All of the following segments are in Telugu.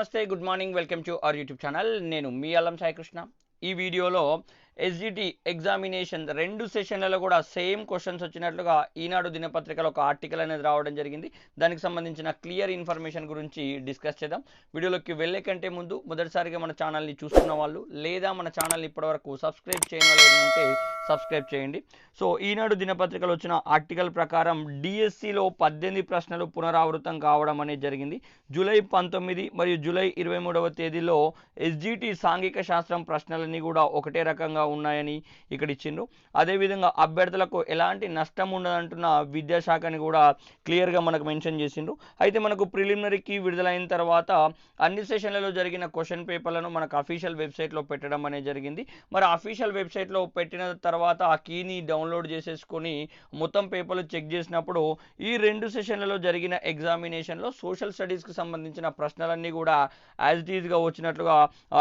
నమస్తే good morning welcome to our YouTube channel. నేను మీ అల్లం సాయి కృష్ణ ఈ వీడియోలో ఎస్జిటి ఎగ్జామినేషన్ రెండు సెషన్లలో కూడా సేమ్ క్వశ్చన్స్ వచ్చినట్లుగా ఈనాడు దినపత్రికలో ఒక ఆర్టికల్ అనేది రావడం జరిగింది. దానికి సంబంధించిన క్లియర్ ఇన్ఫర్మేషన్ గురించి డిస్కస్ చేద్దాం. వీడియోలోకి వెళ్ళే కంటే ముందు మొదటిసారిగా మన ఛానల్ని చూస్తున్న వాళ్ళు లేదా మన ఛానల్ని ఇప్పటివరకు సబ్స్క్రైబ్ చేయని వాళ్ళు సబ్స్క్రైబ్ చేయండి. సో ఈనాడు దినపత్రికలో వచ్చిన ఆర్టికల్ ప్రకారం డిఎస్సిలో పద్దెనిమిది ప్రశ్నలు పునరావృతం కావడం అనేది జరిగింది. జూలై పంతొమ్మిది మరియు జూలై ఇరవై మూడవ తేదీలో ఎస్జిటి సాంఘిక శాస్త్రం ప్రశ్నలన్నీ కూడా ఒకటే రకంగా ఉన్నాయని ఇక్కడ ఇచ్చిండ్రు. అదేవిధంగా అభ్యర్థులకు ఎలాంటి నష్టం ఉండదంటున్న విద్యాశాఖని కూడా క్లియర్గా మనకు మెన్షన్ చేసిండ్రు. అయితే మనకు ప్రిలిమినరీకి విడుదలైన తర్వాత అన్ని సెషన్లలో జరిగిన క్వశ్చన్ పేపర్లను మనకు అఫీషియల్ వెబ్సైట్లో పెట్టడం అనేది జరిగింది. మరి అఫీషియల్ వెబ్సైట్లో పెట్టిన తర్వాత ఆ కీని డౌన్లోడ్ చేసేసుకొని మొత్తం పేపర్లు చెక్ చేసినప్పుడు ఈ రెండు సెషన్లలో జరిగిన ఎగ్జామినేషన్లో సోషల్ స్టడీస్కి సంబంధించిన ప్రశ్నలన్నీ కూడా యాజ్ ఇట్ ఈజ్గా వచ్చినట్లుగా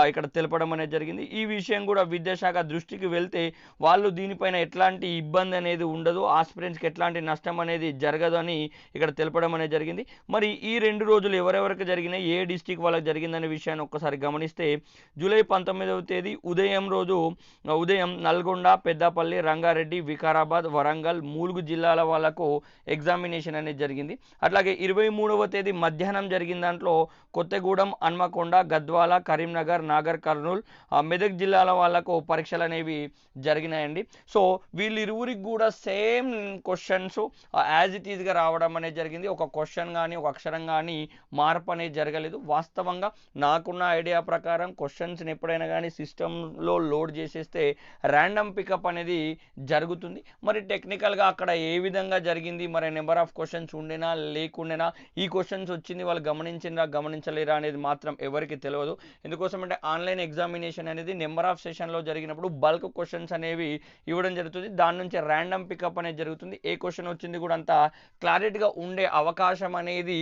ఇక్కడ తెలపడం అనేది జరిగింది. ఈ విషయం కూడా విద్యాశాఖ దృష్టికి వెళ్తే వాళ్ళు దీనిపైన ఎట్లాంటి ఇబ్బంది అనేది ఉండదు ఆస్పిరెంట్స్కి ఎట్లాంటి నష్టం అనేది జరగదు అని ఇక్కడ తెలపడం అనేది జరిగింది. మరి ఈ రెండు రోజులు ఎవరెవరికి జరిగినాయి ఏ డిస్టిక్ వాళ్ళకి జరిగిందనే విషయాన్ని ఒక్కసారి గమనిస్తే జూలై పంతొమ్మిదవ తేదీ ఉదయం రోజు ఉదయం నల్గొండ పెద్దపల్లి రంగారెడ్డి వికారాబాద్ వరంగల్ మూలుగు జిల్లాల వాళ్ళకు ఎగ్జామినేషన్ అనేది జరిగింది. అట్లాగే ఇరవై మూడవ తేదీ మధ్యాహ్నం జరిగిన దాంట్లో కొత్తగూడెం హన్మకొండ గద్వాల కరీంనగర్ నాగర్ కర్నూల్ మెదక్ జిల్లాల వాళ్ళకు పరీక్షలు అనేవి జరిగినాయండి. సో వీళ్ళిరువురికి కూడా సేమ్ క్వశ్చన్స్ యాజ్ ఇట్ ఈజ్గా రావడం అనేది జరిగింది. ఒక క్వశ్చన్ కానీ ఒక అక్షరం కానీ మార్పు అనేది జరగలేదు. వాస్తవంగా నాకున్న ఐడియా ప్రకారం క్వశ్చన్స్ని ఎప్పుడైనా కానీ సిస్టంలో లోడ్ చేసేస్తే ర్యాండమ్ పికప్ అనేది జరుగుతుంది. మరి టెక్నికల్గా అక్కడ ఏ విధంగా జరిగింది? మరి నెంబర్ ఆఫ్ క్వశ్చన్స్ ఉండేనా? లేకుండేనా? ఈ క్వశ్చన్స్ వచ్చింది వాళ్ళు గమనించినా గమనించలేరా అనేది మాత్రం ఎవరికి తెలియదు ఎందుకోసం అంటే ఆన్లైన్ ఎగ్జామినేషన్ అనేది నెంబర్ ఆఫ్ సెషన్లో జరిగినప్పుడు బల్క్ క్వశ్చన్స్ అనేవి ఇవ్వడం జరుగుతుంది. దాని నుంచి ర్యాండమ్ పికప్ అనేది జరుగుతుంది. ఏ క్వశ్చన్ వచ్చింది కూడా అంత క్లారిటీగా ఉండే అవకాశం అనేది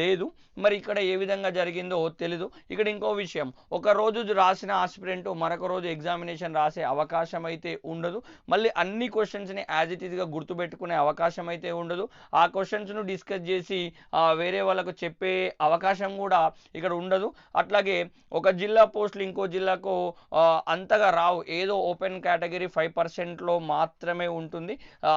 లేదు. మరి ఇక్కడ ఏ విధంగా జరిగిందో తెలీదు. ఇక్కడ ఇంకో విషయం. ఒక రోజు రాసిన ఆస్పిరెంట్ మరొక రోజు ఎగ్జామినేషన్ రాసే అవకాశం అయితే ఉండదు. మళ్ళీ అన్ని క్వశ్చన్స్ని యాజ్ ఇట్ ఈస్గా గుర్తుపెట్టుకునే అవకాశం అయితే ఉండదు. ఆ క్వశ్చన్స్ను డిస్కస్ చేసి వేరే వాళ్ళకు చెప్పే అవకాశం కూడా ఇక్కడ ఉండదు. అట్లాగే ఒక జిల్లా పోస్టులు ఇంకో జిల్లాకు అంతగా రావు. ఏదో ఓపెన్ కేటగిరీ ఫైవ్ పర్సెంట్లో మాత్రమే ఉంటుంది.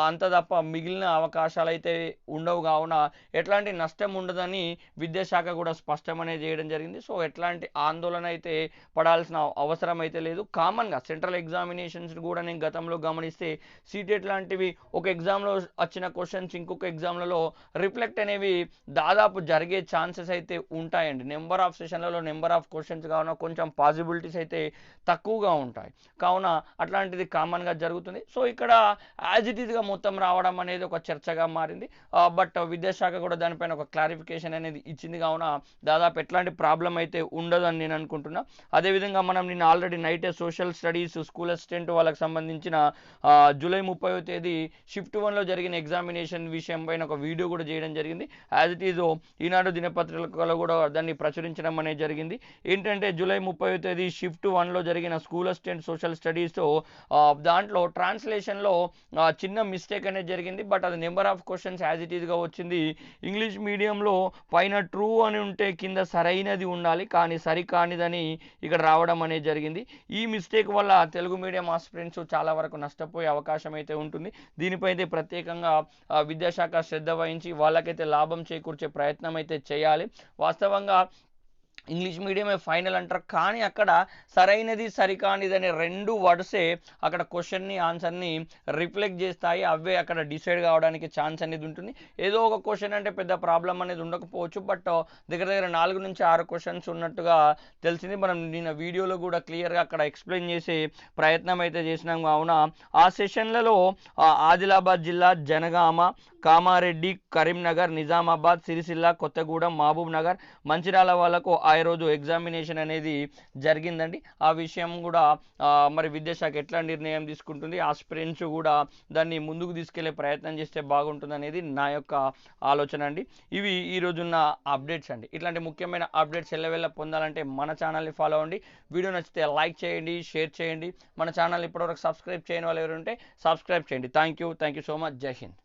అంత తప్ప మిగిలిన అవకాశాలు అయితే ఉండవు. కావున ఎట్లాంటి నష్టం ఉండదని విద్యాశాఖ కూడా స్పష్టమనే చేయడం జరిగింది. సో ఎట్లాంటి ఆందోళన అయితే పడాల్సిన అవసరం అయితే లేదు. కామన్గా సెంట్రల్ ఎగ్జామినేషన్స్ కూడా నేను గతంలో గమనిస్తే సీటెట్ లాంటివి ఒక ఎగ్జామ్లో వచ్చిన క్వశ్చన్స్ ఇంకొక ఎగ్జామ్లలో రిఫ్లెక్ట్ అనేవి దాదాపు జరిగే ఛాన్సెస్ అయితే ఉంటాయండి. నెంబర్ ఆఫ్ సెషన్లలో నెంబర్ ఆఫ్ క్వశ్చన్స్ కావున కొంచెం పాసిబిలిటీస్ అయితే తక్కువగా ఉంటాయి. కావున అట్లాంటిది కామన్గా జరుగుతుంది. సో ఇక్కడ యాజ్ ఇట్ ఈజ్గా మొత్తం రావడం అనేది ఒక చర్చగా మారింది. బట్ విద్యాశాఖ కూడా దానిపైన ఒక క్లారిఫికేషన్ అనేది ఇచ్చింది. కావున దాదాపు ఎట్లాంటి ప్రాబ్లం అయితే ఉండదు అని నేను అనుకుంటున్నా. అదేవిధంగా మనం నిన్న ఆల్రెడీ నైటే సోషల్ స్టడీస్ స్కూల్ అసిస్టెంట్ వాళ్ళకి సంబంధించిన జూలై ముప్పై తేదీ షిఫ్ట్ వన్లో జరిగిన ఎగ్జామినేషన్ విషయం పైన ఒక వీడియో కూడా చేయడం జరిగింది. యాజ్ ఇట్ ఈజ్ ఈనాడు దినపత్రికలో కూడా దాన్ని ప్రచురించడం అనేది జరిగింది. ఏంటంటే జూలై ముప్పై తేదీ షిఫ్ట్ వన్లో జరిగిన స్కూల్ అసిస్టెంట్ సోషల్ స్టడీస్ దాంట్లో ట్రాన్స్లేషన్లో చిన్న మిస్టేక్ అనేది జరిగింది. బట్ అది number of questions as it ఈస్గా వచ్చింది. ఇంగ్లీష్ మీడియంలో పైన ట్రూ అని ఉంటే కింద సరైనది ఉండాలి. కానీ సరికానిదని ఇక్కడ రావడం అనేది జరిగింది. ఈ మిస్టేక్ వల్ల తెలుగు మీడియం ఆస్పిరెంట్స్ చాలా వరకు నష్టపోయే అవకాశం అయితే ఉంటుంది. దీనిపై అయితే ప్రత్యేకంగా విద్యాశాఖ శ్రద్ధ వహించి వాళ్ళకైతే లాభం చేకూర్చే ప్రయత్నం అయితే చేయాలి. వాస్తవంగా ఇంగ్లీష్ మీడియమే ఫైనల్ అంటారు. కానీ అక్కడ సరైనది సరికానిది అనే రెండు వర్డ్సే అక్కడ క్వశ్చన్ని ఆన్సర్ని రిఫ్లెక్ట్ చేస్తాయి. అవే అక్కడ డిసైడ్ కావడానికి ఛాన్స్ అనేది ఉంటుంది. ఏదో ఒక క్వశ్చన్ అంటే పెద్ద ప్రాబ్లం అనేది ఉండకపోవచ్చు. బట్ దగ్గర దగ్గర నాలుగు నుంచి ఆరు క్వశ్చన్స్ ఉన్నట్టుగా తెలిసింది. మనం నిన్న వీడియోలో కూడా క్లియర్గా అక్కడ ఎక్స్ప్లెయిన్ చేసే ప్రయత్నం అయితే చేసినాం. కావున ఆ సెషన్లలో ఆదిలాబాద్ జిల్లా జనగామ కామారెడ్డి కరీంనగర్ నిజామాబాద్ సిరిసిల్ల కొత్తగూడెం మహబూబ్ నగర్ మంచిర్యాల వాళ్ళకు ఆ రోజు ఎగ్జామినేషన్ అనేది జరిగిందండి. ఆ విషయం కూడా మరి విద్యాశాఖ ఎట్లా నిర్ణయం తీసుకుంటుంది ఆస్పిరెంట్స్ కూడా దాన్ని ముందుకు తీసుకెళ్ళే ప్రయత్నం చేస్తే బాగుంటుంది అనేది నా యొక్క ఆలోచన అండి. ఇవి ఈ రోజున్న అప్డేట్స్ అండి. ఇట్లాంటి ముఖ్యమైన అప్డేట్స్ ఎల్లవెల్ల పొందాలంటే మన ఛానల్ని ఫాలో అవ్వండి. వీడియో నచ్చితే లైక్ చేయండి షేర్ చేయండి. మన ఛానల్ ఇప్పటివరకు సబ్స్క్రైబ్ చేయని వాళ్ళు ఎవరు ఉంటే సబ్స్క్రైబ్ చేయండి. Thank you thank you so much. జై హింద్.